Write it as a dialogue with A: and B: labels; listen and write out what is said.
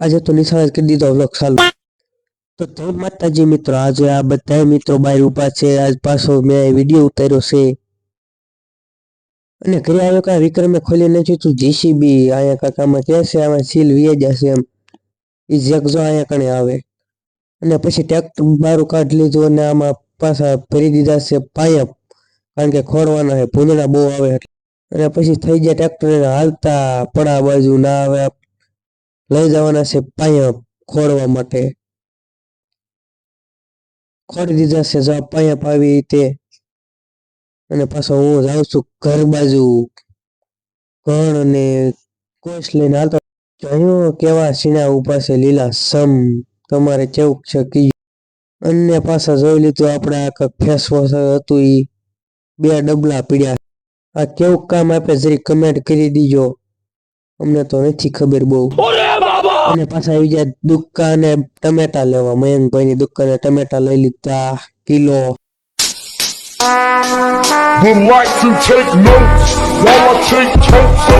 A: આજે તો નિશાળ દીધો વ્લોગ ચાલુ. તો જય માતાજી મિત્રો, આજે આ બધા મિત્રો બહાર ઊભા છે. આજ પાછો મેં વીડિયો ઉતાર્યો છે. અને ઘરે આવ્યો કાંઈ વિક્રમે ખોલી નથી તું જીસીબી અહીંયા કાકામાં કે છે આમાં સીલ વીએ જશે એમ. એ જેક અહીંયા કણે આવે. અને પછી ટ્રેક્ટર બારું કાઢ લીધું અને આમાં પાછા ભરી દીધા છે પાયપ. કારણ કે ખોડવાના છે ભૂંદડા બહુ આવે અને પછી થઈ જાય ટ્રેક્ટર હાલતા, પડા બાજુ ના આવે. લઈ જવાના છે પાયા ખોડવા માટે. ખોડી દીધા છે જવા પાયા આવી રીતે અને પાછો હું જાઉં છું ઘર બાજુ. ઘણ અને કોશ લઈને હાલતો. જોયું કેવા સીણા ઊભા છે, લીલા સમ. તમારે કેવું છે કી અને પાછા જોઈ લીધું આપણે આ કંઈક ફેસ વોશ હતું એ બે ડબલા પીડ્યા. આ કેવું કામ આપે જરી કમેન્ટ કરી દીજો. અમને તો નથી ખબર બહુ. અને પાછા આવી જાય દુકાને ટમેટા લેવા મયંકભાઈની દુકાને ટમેટા લઈ લીધા kilo
B: would like to take notes while I take totes of